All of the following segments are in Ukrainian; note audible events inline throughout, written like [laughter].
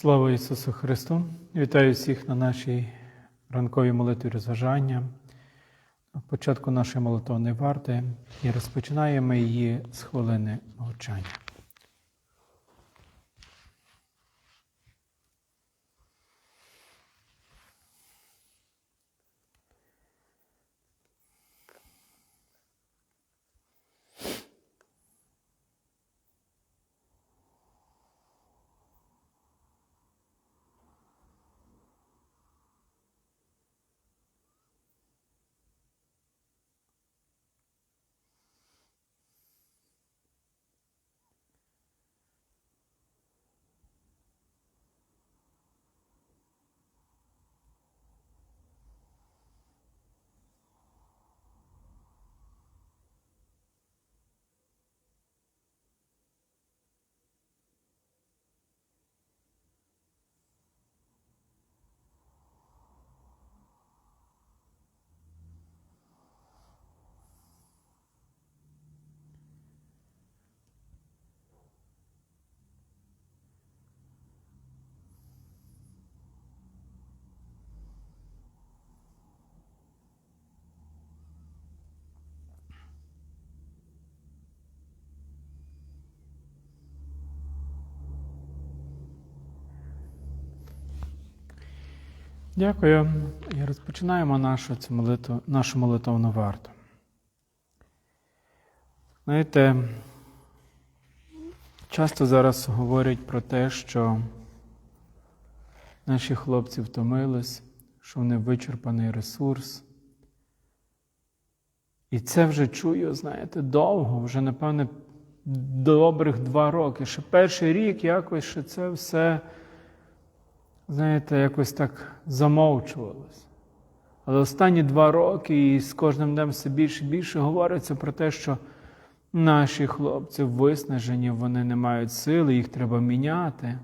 Слава Ісусу Христу! Вітаю всіх на нашій ранковій молитві розважання, початку нашої молитовної варти і розпочинаємо її з хвилини мовчання. Дякую. І розпочинаємо нашу, цю молитву, нашу молитовну варту. Знаєте, часто зараз говорять про те, що наші хлопці втомились, що вони вичерпаний ресурс. І це вже чую, знаєте, довго, вже, напевне, добрих два роки. Ще перший рік якось ще це все знаєте, якось так замовчувалось. Але останні два роки і з кожним днем все більше і більше говориться про те, що наші хлопці виснажені, вони не мають сили, їх треба міняти.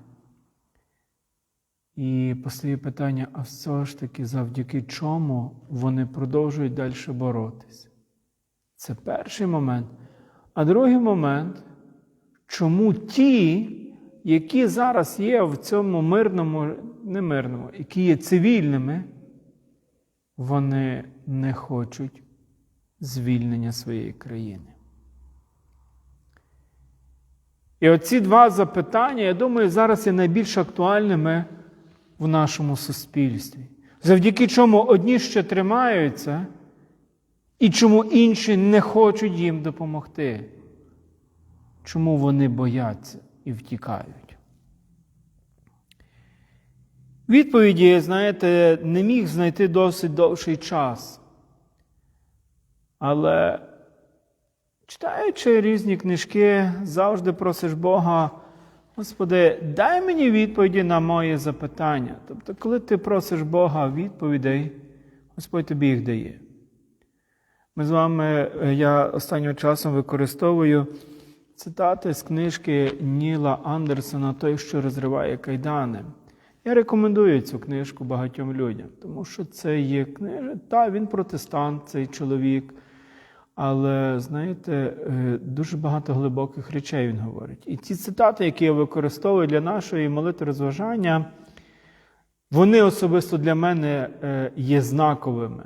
І постає питання: а все ж таки, завдяки чому вони продовжують далі боротись? Це перший момент. А другий момент, чому ті, які зараз є в цьому мирному, не мирному, які є цивільними, вони не хочуть звільнення своєї країни. І оці два запитання, я думаю, зараз є найбільш актуальними в нашому суспільстві. Завдяки чому одні ще тримаються, і чому інші не хочуть їм допомогти. Чому вони бояться і втікають? Відповіді, знаєте, не міг знайти досить довший час. Але читаючи різні книжки, завжди просиш Бога, Господи, дай мені відповіді на мої запитання. Тобто, коли ти просиш Бога відповідей, Господь тобі їх дає. Ми з вами, я останнім часом використовую цитати з книжки Ніла Андерсона Той, що розриває кайдани. Я рекомендую цю книжку багатьом людям, тому що це є книжка. Та, він протестант, цей чоловік. Але, знаєте, дуже багато глибоких речей він говорить. І ці цитати, які я використовую для нашої молитви розважання, вони особисто для мене є знаковими,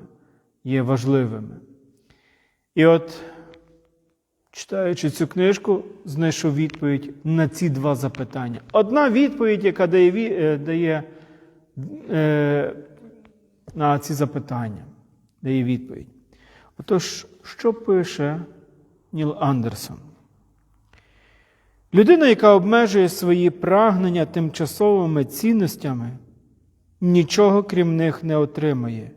є важливими. І от, читаючи цю книжку, знайшов відповідь на ці два запитання. Одна відповідь, яка дає дає е, на ці запитання, дає відповідь. Отож, що пише Ніл Андерсон? Людина, яка обмежує свої прагнення тимчасовими цінностями, нічого крім них не отримає,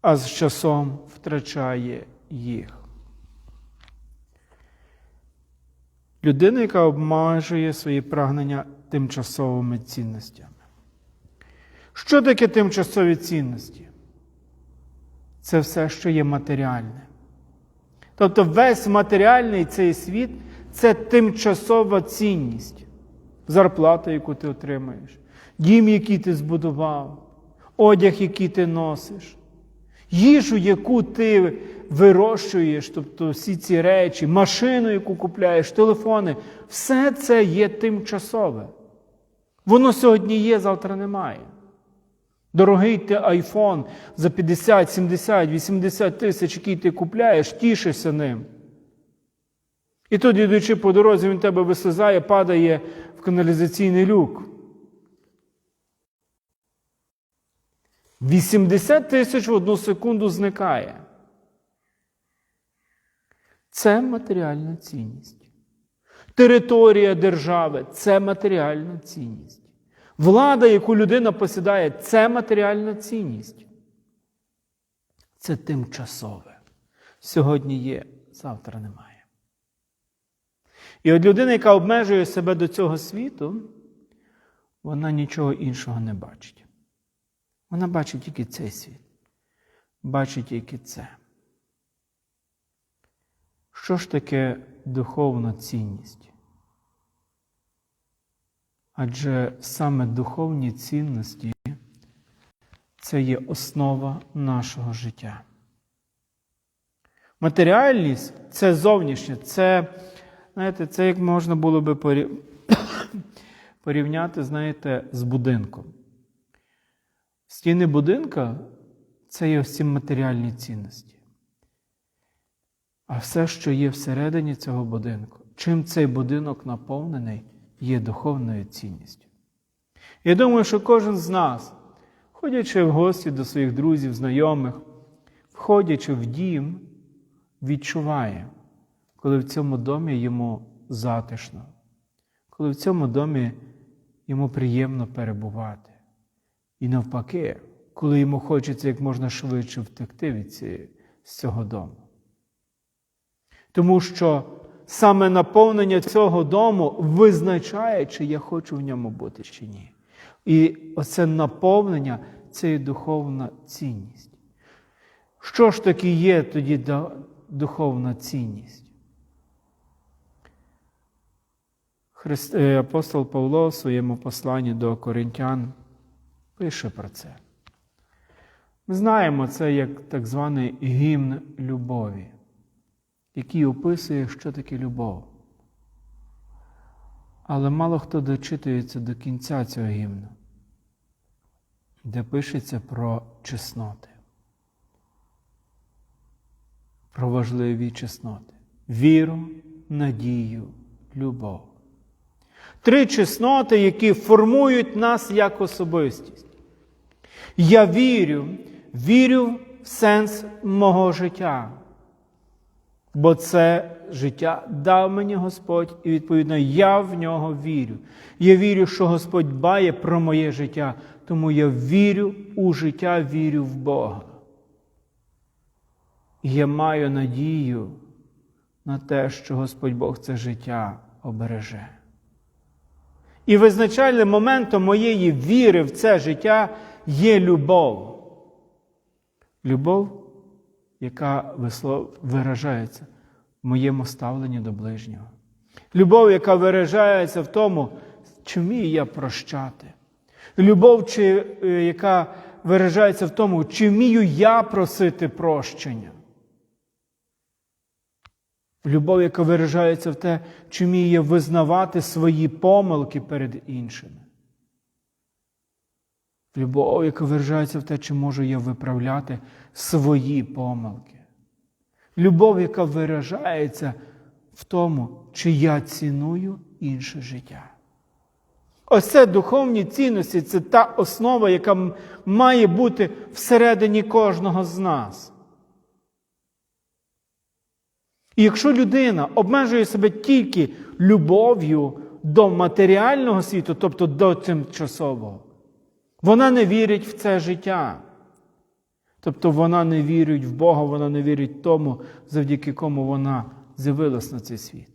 а з часом втрачає їх. Людина, яка обмежує свої прагнення тимчасовими цінностями. Що таке тимчасові цінності? Це все, що є матеріальне. Тобто весь матеріальний цей світ це тимчасова цінність, зарплата, яку ти отримаєш, дім, який ти збудував, одяг, який ти носиш, їжу, яку ти вирощуєш, тобто всі ці речі, машину, яку купляєш, телефони, все це є тимчасове. Воно сьогодні є, завтра немає. Дорогий ти айфон за 50, 70, 80 тисяч, який ти купляєш, тішишся ним. І тут, йдучи по дорозі, він тебе вислизає, падає в каналізаційний люк. 80 тисяч в одну секунду зникає. Це матеріальна цінність. Територія держави це матеріальна цінність. Влада, яку людина посідає, це матеріальна цінність. Це тимчасове. Сьогодні є, завтра немає. І от людина, яка обмежує себе до цього світу, вона нічого іншого не бачить. Вона бачить тільки цей світ. Бачить тільки це. Що ж таке духовна цінність? Адже саме духовні цінності це є основа нашого життя. Матеріальність це зовнішнє, це, знаєте, це як можна було би [coughs] порівняти, знаєте, з будинком. Стіни будинка це є ці матеріальні цінності. А все, що є всередині цього будинку, чим цей будинок наповнений, є духовною цінністю. Я думаю, що кожен з нас, ходячи в гості до своїх друзів, знайомих, входячи в дім, відчуває, коли в цьому домі йому затишно, коли в цьому домі йому приємно перебувати. І навпаки, коли йому хочеться як можна швидше втекти від з цього дому. Тому що саме наповнення цього дому визначає, чи я хочу в ньому бути чи ні. І оце наповнення це є духовна цінність. Що ж таки є тоді духовна цінність? Е, Апостол Павло в своєму посланні до Коринтян пише про це. Ми знаємо це як так званий гімн любові який описує, що таке любов. Але мало хто дочитується до кінця цього гімну, де пишеться про чесноти, про важливі чесноти, віру, надію, любов. Три чесноти, які формують нас як особистість. Я вірю, вірю в сенс мого життя. Бо це життя дав мені Господь, і відповідно я в нього вірю. Я вірю, що Господь дбає про моє життя, тому я вірю у життя, вірю в Бога. Я маю надію на те, що Господь Бог це життя обереже. І визначальним моментом моєї віри в це життя є любов. Любов яка виражається моєму ставленні до ближнього. Любов, яка виражається в тому, чи вмію я прощати. Любов, чи, е, яка виражається в тому, чи вмію я просити прощення. Любов, яка виражається в те, чи вмію я визнавати свої помилки перед іншими. Любов, яка виражається в те, чи можу я виправляти свої помилки. Любов, яка виражається в тому, чи я ціную інше життя. Ось це духовні цінності це та основа, яка має бути всередині кожного з нас. І якщо людина обмежує себе тільки любов'ю до матеріального світу, тобто до тимчасового, вона не вірить в це життя. Тобто вона не вірить в Бога, вона не вірить тому, завдяки кому вона з'явилась на цей світ.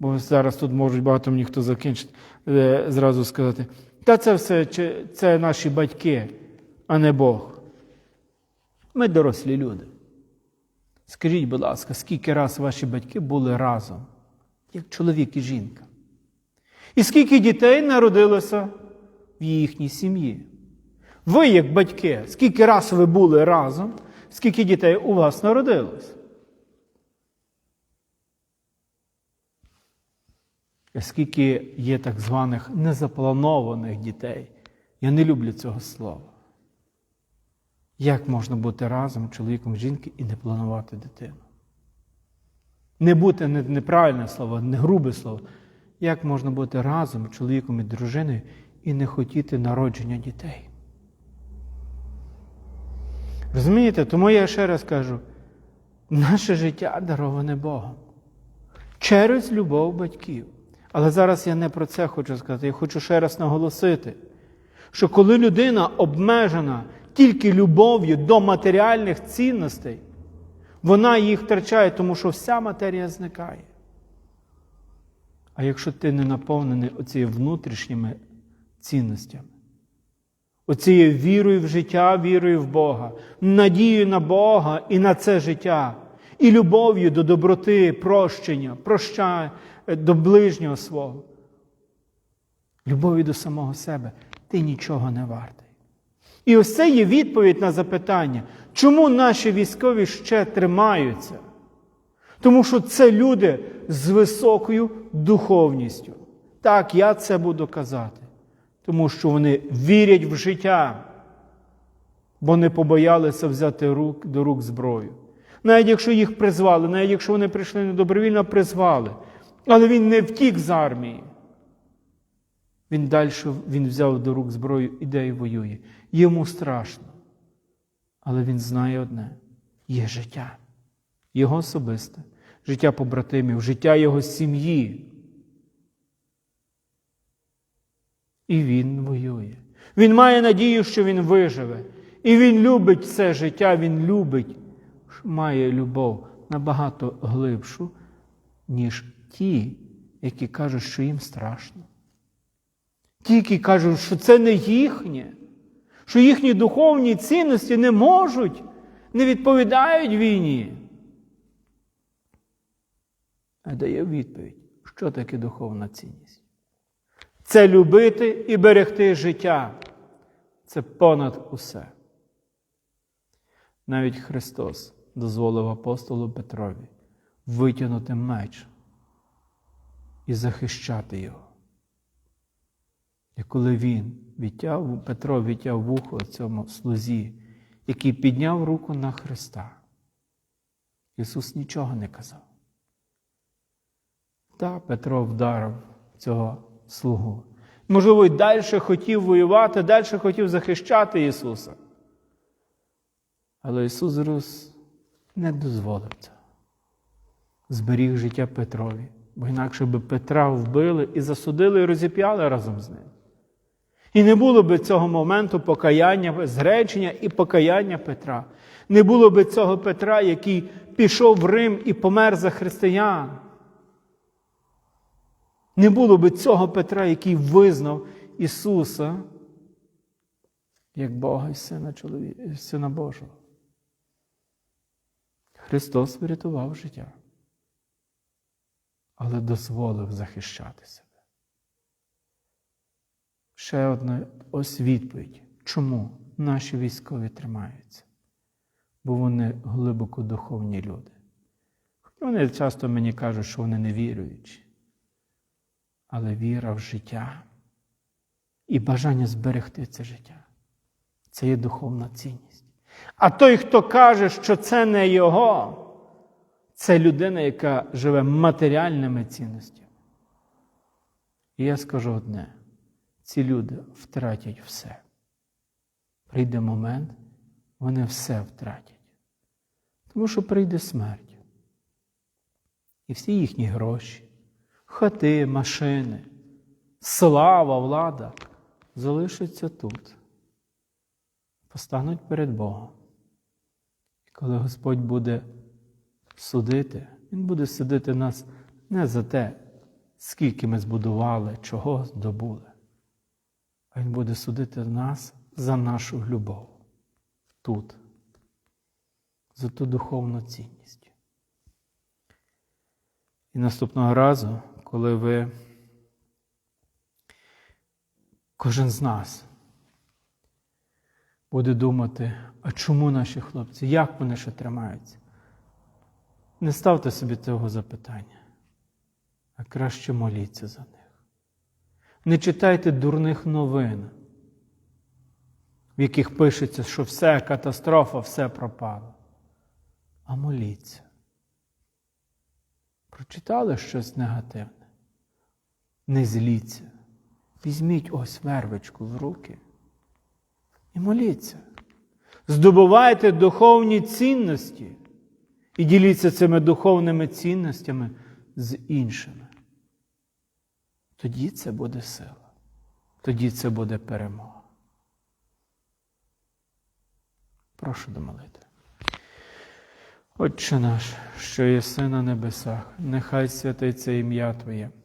Бо зараз тут можуть багато мені хто закінчить е, зразу сказати, та це все це наші батьки, а не Бог. Ми дорослі люди. Скажіть, будь ласка, скільки раз ваші батьки були разом, як чоловік і жінка? І скільки дітей народилося в їхній сім'ї? Ви, як батьки, скільки раз ви були разом, скільки дітей у вас народилось? скільки є так званих незапланованих дітей. Я не люблю цього слова. Як можна бути разом чоловіком жінки і не планувати дитину? Не бути не, неправильне слово, не грубе слово. Як можна бути разом чоловіком і дружиною і не хотіти народження дітей? Розумієте? Тому я ще раз кажу: наше життя дароване Богом через любов батьків. Але зараз я не про це хочу сказати. Я хочу ще раз наголосити, що коли людина обмежена тільки любов'ю до матеріальних цінностей, вона їх втрачає, тому що вся матерія зникає. А якщо ти не наповнений оцією внутрішніми цінностями, оцією вірою в життя, вірою в Бога, надією на Бога і на це життя, і любов'ю до доброти, прощення, прощання до ближнього свого, любов'ю до самого себе, ти нічого не вартий. І ось це є відповідь на запитання, чому наші військові ще тримаються? Тому що це люди з високою духовністю. Так, я це буду казати. Тому що вони вірять в життя, бо не побоялися взяти рук, до рук зброю. Навіть якщо їх призвали, навіть якщо вони прийшли недобровільно, призвали. Але він не втік з армії. Він далі він взяв до рук зброю, іде і воює. Йому страшно. Але він знає одне: є життя, його особисте, життя побратимів, життя його сім'ї. І він воює. Він має надію, що він виживе. І він любить це життя, він любить, має любов набагато глибшу, ніж ті, які кажуть, що їм страшно. Ті, які кажуть, що це не їхнє, що їхні духовні цінності не можуть, не відповідають війні. А дає відповідь, що таке духовна цінність. Це любити і берегти життя. Це понад усе. Навіть Христос дозволив апостолу Петрові витягнути меч і захищати його. І коли він відтяв, Петро відтяв вухо цьому слузі, який підняв руку на Христа, Ісус нічого не казав. Та Петро вдарив цього слугу. Можливо, й далі хотів воювати, далі хотів захищати Ісуса. Але Ісус Рус не дозволив цього. Зберіг життя Петрові, бо інакше би Петра вбили і засудили і розіп'яли разом з ним. І не було би цього моменту покаяння, зречення і покаяння Петра. Не було би цього Петра, який пішов в Рим і помер за християн. Не було би цього Петра, який визнав Ісуса як Бога і Сина. Сина Божого. Христос врятував життя, але дозволив захищати себе. Ще одна ось відповідь, чому наші військові тримаються? Бо вони глибоко духовні люди. Вони часто мені кажуть, що вони не віруючі. Але віра в життя і бажання зберегти це життя це є духовна цінність. А той, хто каже, що це не його, це людина, яка живе матеріальними цінностями. І я скажу одне: ці люди втратять все. Прийде момент, вони все втратять. Тому що прийде смерть. І всі їхні гроші, хати, машини, слава, влада залишаться тут постануть перед Богом. І коли Господь буде судити, Він буде судити нас не за те, скільки ми збудували, чого здобули, а Він буде судити нас за нашу любов тут, за ту духовну цінність. І наступного разу, коли ви кожен з нас буде думати, а чому наші хлопці, як вони ще тримаються? Не ставте собі цього запитання. а краще моліться за них. Не читайте дурних новин, в яких пишеться, що все катастрофа, все пропало. А моліться. Прочитали щось негативне. Не зліться. Візьміть ось вервичку в руки і моліться. Здобувайте духовні цінності і діліться цими духовними цінностями з іншими. Тоді це буде сила, тоді це буде перемога. Прошу домолити. Отче наш, що єси на небесах, нехай святиться ім'я Твоє,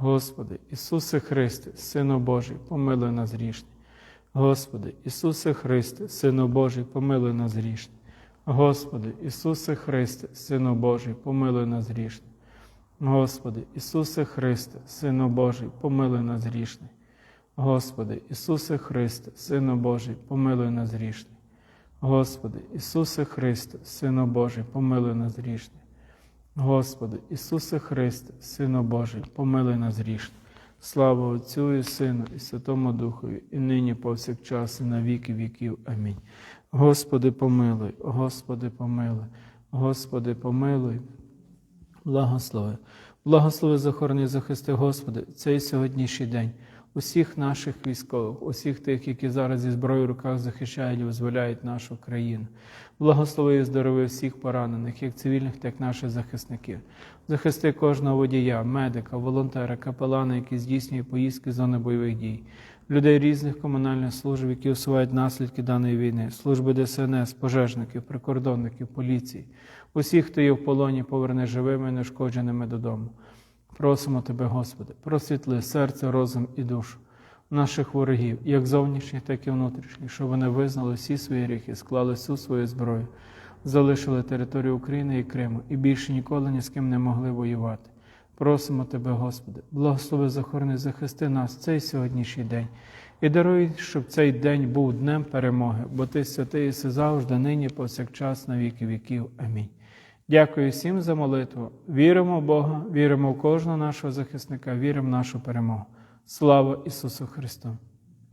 Господи, Ісусе Христе, Сину Божий, помилуй нас грішних. Господи, Ісусе Христе, Сину Божий, помилуй нас грішних. Господи, Ісусе Христе, Сину Божий, помилуй нас грішних. Господи, Ісусе Христе, Сину Божий, помилуй нас грішних. Господи, Ісусе Христе, Сину Божий, помилуй нас грішних. Господи, Ісусе Христе, Сину Божий, помилуй нас грішних. Господи, Ісусе Христе, Сину Божий, помилуй нас грішних. Слава Отцю і Сину, і Святому Духові, і нині повсякчас, і на віки віків. Амінь. Господи, помилуй, Господи, помилуй, Господи, помилуй. Благослови. Благослови захорони, захисти, Господи, цей сьогоднішній день. Усіх наших військових, усіх тих, які зараз зі зброєю в руках захищають і визволяють нашу країну. Благослови і здорови всіх поранених, як цивільних, так і наших захисників. Захисти кожного водія, медика, волонтера, капелана, які здійснює поїздки з зони бойових дій, людей різних комунальних служб, які усувають наслідки даної війни, служби ДСНС, пожежників, прикордонників, поліції, усіх, хто є в полоні, поверни живими і нешкодженими додому. Просимо Тебе, Господи, просвітли серце, розум і душу наших ворогів, як зовнішніх, так і внутрішніх, щоб вони визнали всі свої гріхи, склали всю свою зброю, залишили територію України і Криму і більше ніколи ні з ким не могли воювати. Просимо Тебе, Господи, благослови захорони, захисти нас цей сьогоднішній день і даруй, щоб цей день був днем перемоги, бо Ти святий і завжди, нині, повсякчас, на віки віків. Амінь. Дякую всім за молитву. Віримо в Бога, віримо в кожного нашого захисника, віримо в нашу перемогу. Слава Ісусу Христу!